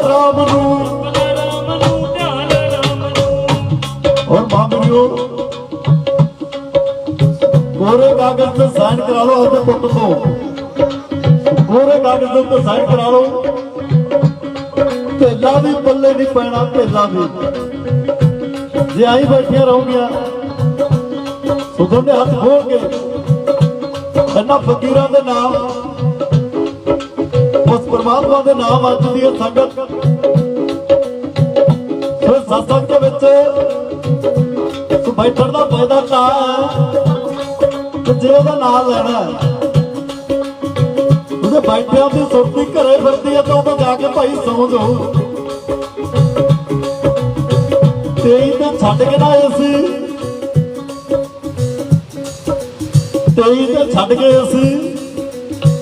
ਰਾਮ ਨੂੰ। ਔਰ ਮਾਮਿਓ। ਕੋਰੇ ਕਾਗਜ਼ ਤੇ ਸਾਈਨ ਕਰਾ ਲਓ ਆਪਣੇ ਪੁੱਤ ਤੋਂ। ਕੋਰੇ ਕਾਗਜ਼ ਦੇ ਉੱਤੇ ਸਾਈਨ ਕਰਾ ਲਓ ਢੇਲਾ ਵੀ, ਪੱਲੇ ਨਹੀਂ ਪੈਣਾ ਢੇਲਾ ਵੀ। ਜੇ ਆਈ ਬੈਠੀਆਂ ਰਹੋਗੀਆਂ ਸੁਧਨ ਦੇ ਹੱਥ ਖੋਲ ਕੇ, ਇਹਨਾਂ ਫਕੀਰਾਂ ਦੇ ਨਾਮ ਉਸ ਪਰਮਾਤਮਾ ਦੇ ਨਾਮ ਅੱਜ ਦੀ ਇਹ ਸੰਗਤ ਫਿਰ ਸਤਸੰਗ ਦੇ ਵਿੱਚ ਬੈਠਣ ਦਾ ਫਾਇਦਾ ਤਾਂ ਹੈ ਜੇ ਉਹਦਾ ਨਾਮ ਲੈਣਾ ਉਹਦੇ ਬੈਠਿਆਂ ਦੀ ਸੁਰਤੀ ਘਰੇ ਫਿਰਦੀ ਹੈ ਤਾਂ ਉਹ ਜਾ ਕੇ ਭਾਈ ਸੌਂ ਜਾਓ ਤੇਈ ਤੇ ਛੱਡ ਕੇ ਨਾ ਆਏ ਸੀ। ਤੇਈ ਤੇ ਛੱਡ ਕੇ ਅਸੀਂ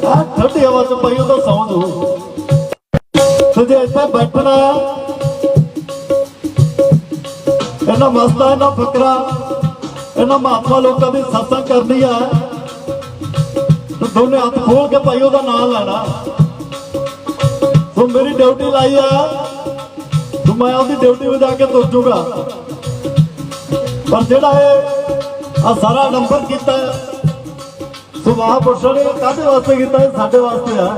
ਆ ਠੰਡੀ ਹਵਾ ਚ ਭਾਈ ਉਹਦਾ ਸੌਂ ਜਾਓ ਤੇ ਇੱਥੇ ਬੈਠਣਾ ਇਹਨਾਂ ਮਸਤਾਂ ਇਹਨਾਂ ਫਕਰਾਂ। ਇਹਨਾਂ ਮਹਾਤਮਾ ਲੋਕਾਂ ਦੀ ਸਤਸੰਗ ਕਰਨੀ ਆ। ਦੋਨੇ ਹੱਥ ਖੋਲ ਕੇ ਭਾਈ ਉਹਦਾ ਨਾਮ ਲੈਣਾ। ਸੋ ਮੇਰੀ ਡਿਊਟੀ ਲਾਈ ਆ। ਸੋ ਮੈਂ ਆਪਦੀ ਡਿਊਟੀ ਵਜਾ ਕੇ ਤੁਰ ਜੂਗਾ ਪਰ ਜਿਹੜਾ ਇਹ ਆ ਸਾਰਾ ਨੰਬਰ ਕੀਤਾ। ਹੈ, ਸੋ ਮਹਾਂਪੁਰਸ਼ਾਂ ਨੇ ਕਾਹਦੇ ਵਾਸਤੇ ਕੀਤਾ? ਇਹ ਸਾਡੇ ਵਾਸਤੇ ਆ।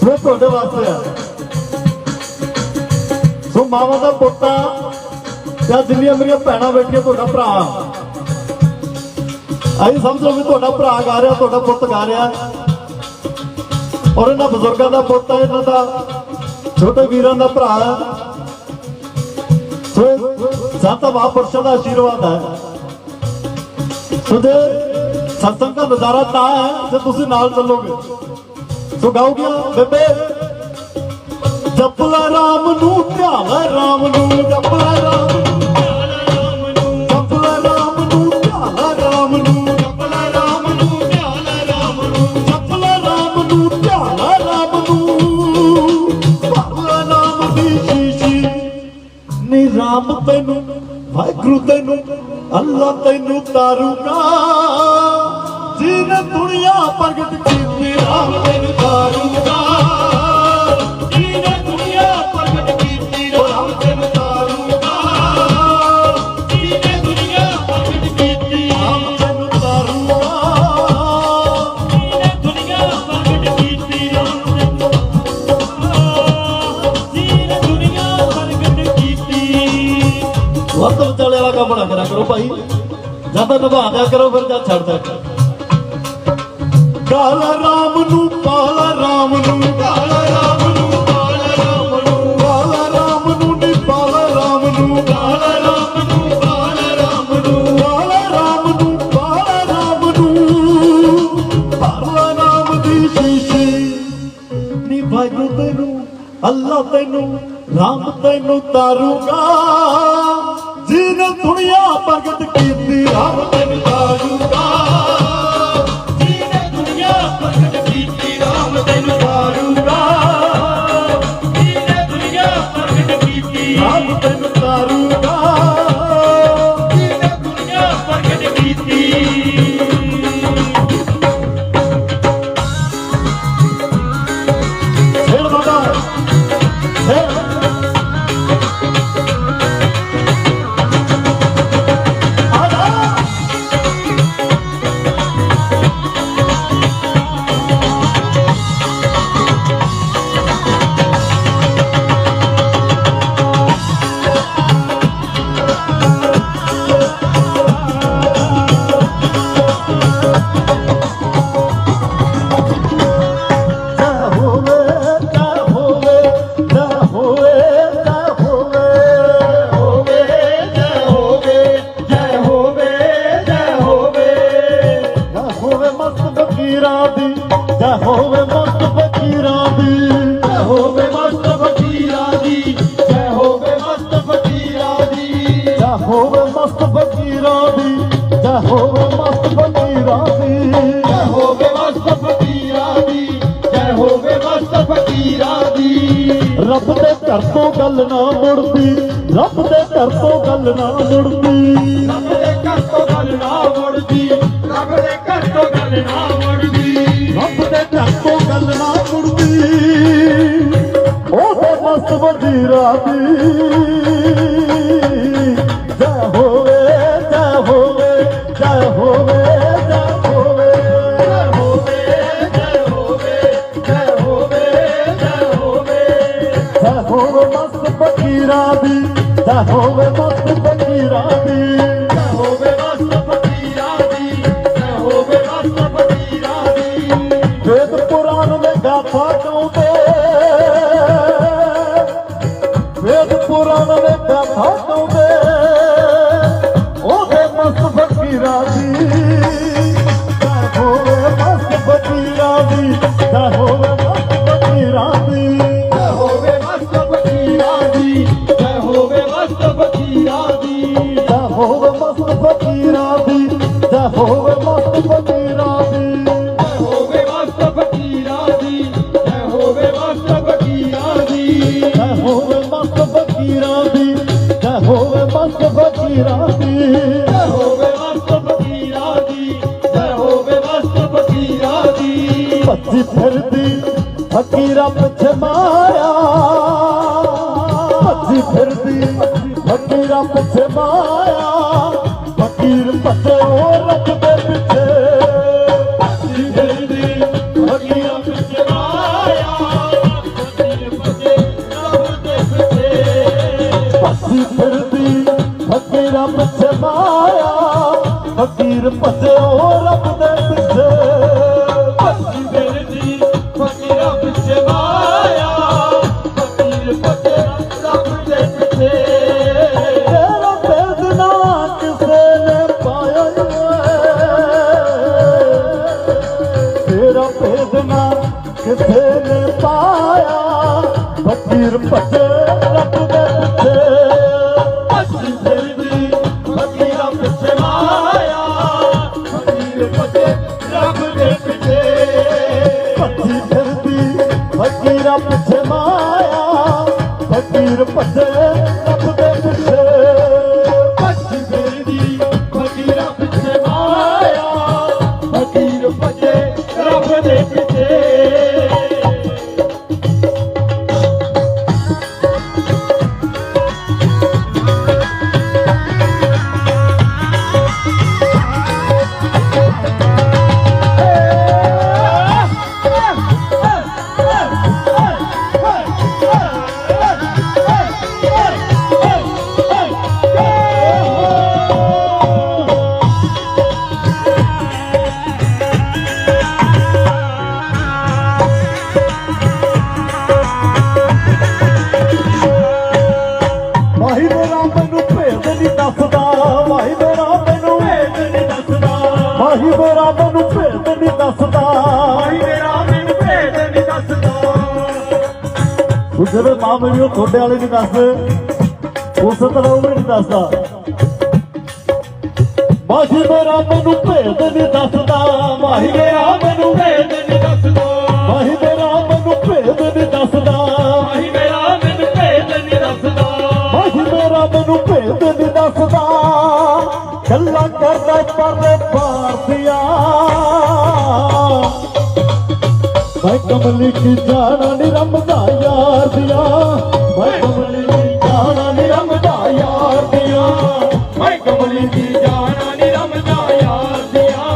ਸੋ ਤੁਹਾਡੇ ਵਾਸਤੇ ਆ। ਸੋ ਮਾਵਾ ਦਾ ਪੋਤਾ ਜਾਂ ਜਿੰਨੀਆਂ ਮੇਰੀਆਂ ਭੈਣਾਂ ਬੈਠੀਆਂ ਤੁਹਾਡਾ ਭਰਾ। ਆਈ ਸਮਝੋ ਵੀ ਤੁਹਾਡਾ ਭਰਾ ਗਾ ਰਿਹਾ ਤੁਹਾਡਾ ਪੁੱਤ ਗਾ ਰਿਹਾ। ਔਰ ਇਹਨਾਂ ਬਜ਼ੁਰਗਾਂ ਦਾ ਪੁੱਤ ਹੈ ਇਹਨਾਂ ਦਾ ਛੋਟੇ ਵੀਰਾਂ ਦਾ ਭਰਾ ਸੋ ਸਾਤਾ ਮਹਾਂਪੁਰਸ਼ਾਂ ਦਾ ਆਸ਼ੀਰਵਾਦ ਹੈ ਸੋ ਜੇ ਸਤਸੰਗ ਦਾ ਨਜ਼ਾਰਾ ਤਾਂ ਹੈ ਜੇ ਤੁਸੀਂ ਨਾਲ ਚੱਲੋਗੇ। ਸੋ ਗਾਓਗੇ ਬੇਬੇ? ਜਪਲਾ ਰਾਮ ਨੂੰ ਧਿਆਵਾ ਰਾਮ ਨੂੰ ਜਪਲਾ ਰਾਮ। ਰਾਮ ਤੈਨੂੰ, ਵਾਹਿਗੁਰੂ ਤੈਨੂੰ, ਅੱਲਾ ਤੈਨੂੰ ਤਾਰੂਗਾ। ਜਿਹਨੇ ਦੁਨੀਆ ਪ੍ਰਗਟ ਕੀਤੀ, ਰਾਮ ਤੈਨੂੰ ਤਾਰੂਗਾ ਪ੍ਰਗਟ ਕੀਤੀ, ਰਾਮ ਪ੍ਰਗਟ ਕੀਤੀ, ਰਾਮ ਤੈਨੂੰ ਵੱਧ ਵਿਚਾਲੇ ਵਾਲਾ ਕੰਮ ਨਾ ਕਰਿਆ ਕਰੋ ਭਾਈ। ਜਾਂ ਤਾਂ ਨਿਭਾ ਦਿਆ ਕਰੋ, ਫਿਰ ਜਾਂ ਛੱਡ ਦਿਆ ਕਰੋ ਕਾਲਾ ਰਾਮ ਨੂੰ ਕਾਲਾ ਰਾਮ ਨੂੰ ਕਾਲਾ ਰਾਮ ਨੂੰ ਕਾਲਾ ਰਾਮ ਨੂੰ ਕਾਲਾ ਰਾਮ ਨੂੰ ਨੀ ਕਾਲਾ ਰਾਮ ਨੂੰ ਕਾਲਾ ਰਾਮ ਨੂੰ ਕਾਲਾ ਰਾਮ ਨੂੰ ਕਾਲਾ ਰਾਮ ਨੂੰ ਕਾਲਾ ਰਾਮ ਨੂੰ ਕਾਲਾ ਨਾਮ ਦੀ ਸ਼ੀਸ਼ੀ ਨੀ ਵਾਹਿਗੁਰੂ ਤੈਨੂੰ ਅੱਲਾ ਤੈਨੂੰ ਰਾਮ ਤੈਨੂੰ ਤਾਰੂਗਾ ਜਿਹਨੇ ਦੁਨੀਆ ਪ੍ਰਗਟ ਕੀਤੀ ਰਾਮ ਤੈਨੂੰ ਤਾਰੂਗਾ ਮਸਤ ਫਕੀਰਾਂ ਦੀ ਜੈ ਹੋਵੇ ਮਸਤ ਫਕੀਰਾਂ ਦੀ ਜੈ ਹੋਵੇ ਮਸਤ ਫਕੀਰਾਂ ਦੀ ਜੈ ਹੋਵੇ ਮਸਤ ਫਕੀਰਾਂ ਦੀ ਰੱਬ ਦੇ ਘਰ ਤੋਂ ਗੱਲ ਨਾ ਮੁੜਦੀ ਰੱਬ ਦੇ ਘਰ ਤੋਂ ਗੱਲ ਨਾ ਮੁੜਦੀ। ਰੱਬ ਦੇ ਘਰ ਤੋਂ ਗੱਲ ਨਾ ਮੁੜਦੀ ਰੱਬ ਦੇ ਘਰ ਤੋਂ ਗੱਲ ਨਾ ਮੁੜਦੀ। ਰੱਬ ਦੇ ਘਰ ਤੋਂ ਗੱਲ ਨਾ ਮੁੜਦੀ ਉਹਦੇ ਮਸਤ ਵਜ਼ੀਰਾ ਦੀ ਰਣ ਵੇਖਾ ਫਾਟੂ ਦੇ ਉਹਦੇ। ਮਸਤ ਫਕੀਰਾ ਦੀ ਹੋਵੇ ਮਸਤ ਫਕੀਰਾ ਦੀ ਦਾ ਫਕੀਰਾਂ ਦੀ ਜੈ ਹੋਵੇ ਮਸਤ ਫਕੀਰਾਂ ਦੀ ਜੈ ਹੋਵੇ ਮਸਤ ਫਕੀਰਾਂ ਦੀ ਭੱਜੀ ਫਿਰਦੀ ਫਕੀਰਾਂ ਪਿੱਛੇ ਮਾਇਆ ਭੱਜੀ ਫਿਰਦੀ ਫਕੀਰਾਂ ਪਿੱਛੇ ਮਾਇਆ ਫਕੀਰ ਭੱਜੇ ਉਹ ਰੱਬ ਪਿੱਛੇ ਭੱਜੀ ਫਿਰਦੀ ਫਕੀਰ ਉਹ ਰੱਬ ਦੇ ਪਿੱਛੇ ਭੱਜੀ ਫਿਰਦੀ, ਫਕੀਰਾਂ ਪਿੱਛੇ ਮਾਇਆ ਫਕੀਰ ਭਜੇ ਰੱਬ ਦੇ ਪਿੱਛੇ। ਤੇਰਾ ਭੇਦ ਨਾ ਕਿਸੇ ਨੇ ਪਾਇਆ ਏ ਤੇਰਾ ਭੇਦ ਨਾ ਕਿਸੇ ਨੇ ਪਾਇਆ। ਫਕੀਰ ਭੱਜੇ Vamos ਤੂੰ ਜਿਹੜੇ ਤੁਹਾਡੇ ਵਾਲੇ ਨਹੀਂ ਦੱਸ ਉਸ ਤਰ੍ਹਾਂ ਉਹ ਨਹੀਂ ਦੱਸਦਾ। ਮਾਹੀ ਮੇਰਾ ਮੈਨੂੰ ਭੇਦ ਨਹੀਂ ਦੱਸਦਾ, ਮਾਹੀ ਮੇਰਾ ਮੈਨੂੰ ਭੇਦ ਨਹੀਂ ਦੱਸਦਾ। ਮਾਹੀ ਮੇਰਾ ਮੈਨੂੰ ਭੇਦ ਨਹੀਂ ਦੱਸਦਾ। ਮੈਂ ਕੀ ਜਾਣਾ ਨੀ ਰਮਦਾ ਯਾਰ ਦੀਆਂ ਮੈਂ ਕਮਲੀ ਕੀ ਜਾਣਾ ਨੀ ਰਮਦਾ ਯਾਰ ਦੀਆਂ ਮੈਂ ਕਮਲੀ ਦੀ ਜਾਣਾ ਨੀ ਰਮਦਾ ਯਾਰ ਦੀਆਂ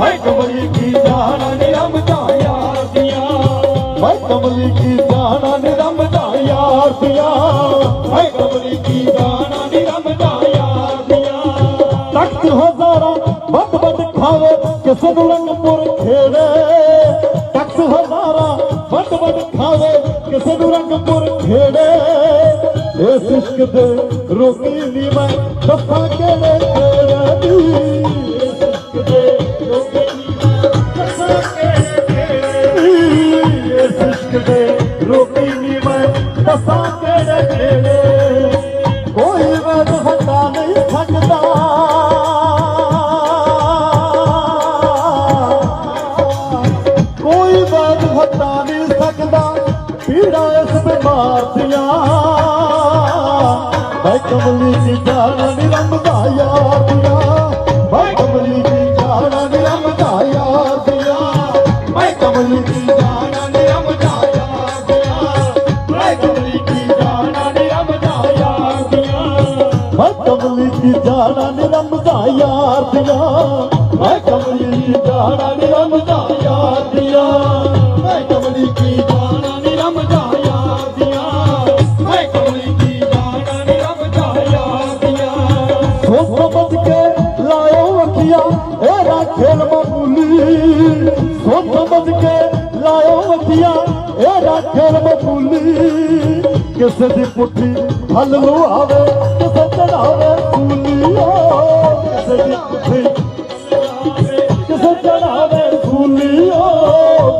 ਮੈਂ ਕਮਲੀ ਕੀ ਜਾਣਾ ਨੀ ਰਮਦਾ ਯਾਰ ਦੀਆਂ ਮੈਂ ਕਮਲੀ ਕੀ ਜਾਣਾ ਨੀ ਰਮਦਾ ਯਾਰ ਦੀਆਂ ਮੈਂ ਕਮਲੀ ਕੀ ਜਾਣਾ ਨੀ ਰਮਦਾ ਯਾਰ ਦੀਆਂ ਤਖਤ ਹਜ਼ਾਰਾਂ ਵੱਡ ਵੱਡ ਖਾਵੇ, ਕਿਸੇ ਨੂੰ ਲੰਗਪੁਰ ਖੇੜੇ। ਤਖਤ ਹਜ਼ਾਰਾਂ ਵੱਡ ਵੱਡ ਖਾਵੇ ਕਿਸੇ ਨੂੰ ਰੰਗਪੁਰ ਖੇੜੇ। ਇਸ ਇਸ਼ਕ ਦੇ ਰੋਕੀ ਪਿਆ ਮੈਂ ਕਮਲੀ ਦੀ ਜਾਨ ਨੀ ਰੰਮਦਾ ਯਾਰ ਪਿਆ। ਮੈਂ ਕਮਲੀ ਦੀ ਜਾਨ ਨੀ ਰੰਮਦਾ ਯਾਰ ਪਿਆ। ਮੈਂ ਕਮਲੀ ਦੀ ਜਾਨ ਨੀ ਰੰਮਦਾ ਯਾਰ ਪਿਆ। ਮੈਂ ਕਮਲੀ ਦੀ ਜਾਨ ਨੀ ਰੰਮਦਾ ਯਾਰ ਪਿਆ। ਮੈਂ ਕਮਲੀ ਦੀ ਜਾਨ ਨੀ ਰੰਮਦਾ ਯਾਰ ਪਿਆ। ਮੈਂ ਕਮਲੀ ਦੀ ਜਾਨ ਨੀ ਰੰਮਦਾ ਯਾਰ ਪਿਆ। ਮੈਂ ਕਮਲੀ ਇਹ ਮਬੂਲੀ ਸੋਚ ਸਮਝ ਕੇ ਲਾਇਓ ਅੱਖੀਆਂ ਇਹ ਰਾਖੇਲ ਮਬੂਲੀ ਕਿਸੇ ਦੀ ਪੁੱਠੀ ਹੱਲ ਨੂੰ ਆਵੇ, ਕਿਸੇ ਚੜਾਵੇ ਸੂਲੀਓ ਕਿਸੇ ਦੀ ਪੁੱਠੀ ਕਿਸੇ ਚੜਾਵੇ ਸੂਲੀਓ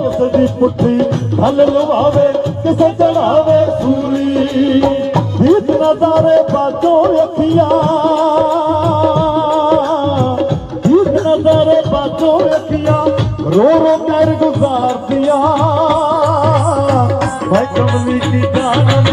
ਕਿਸੇ ਦੀ ਪੁੱਠੀ ਹੱਲ ਲਵਾਵੇ ਮੈਂ ਕਮਲੀ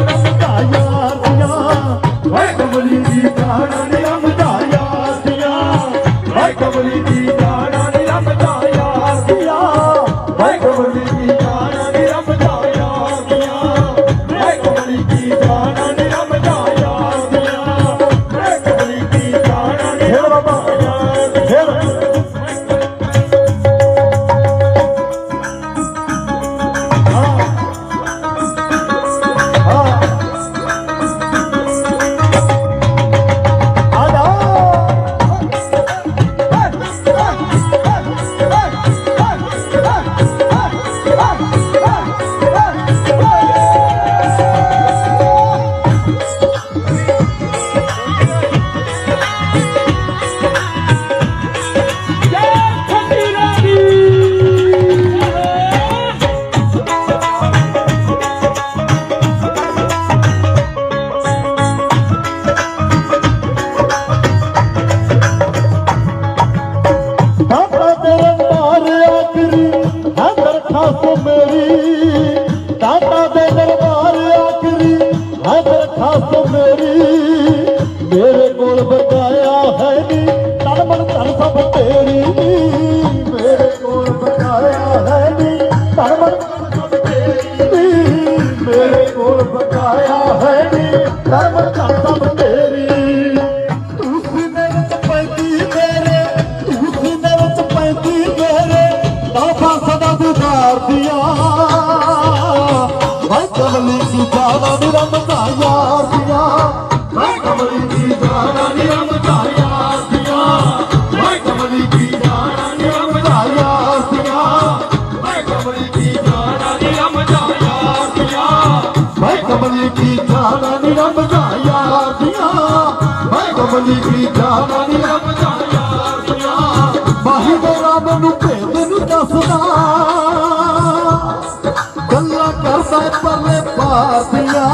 ਨਾਮ ਲਿਖੀ ਜਾਣਿਆ ਬਚਾਇਆ ਬਾਹੀ ਦੇ ਰਾਮ ਨੂੰ ਭੇਦ ਨੂੰ ਦੱਸਦਾ। ਗੱਲਾਂ ਕਰਦਾ ਪਰਲੇ ਪਾਰ ਦੀਆਂ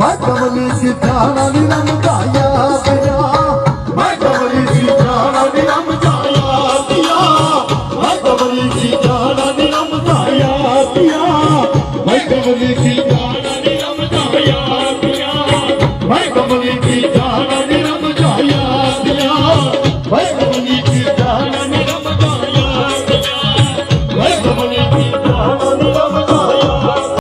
ਮੈਂ ਕਮਲੀ ਸੀ ਜਾਣਾ ਨੀ ਰਮਦਾਇਆ ਪਿਆ ਮੈਂ ਕਮਲੀ ਸੀ ਜਾਣਾ ਨੀ ਰਮਦਾਇਆ ਪਿਆ ਮੈਂ ਕਮਲੀ ਸੀ ਜਾਣਾ ਨੀ ਰਮਦਾਇਆ ਪਿਆ ਮੈਂ ਕਮਲੀ ਸੀ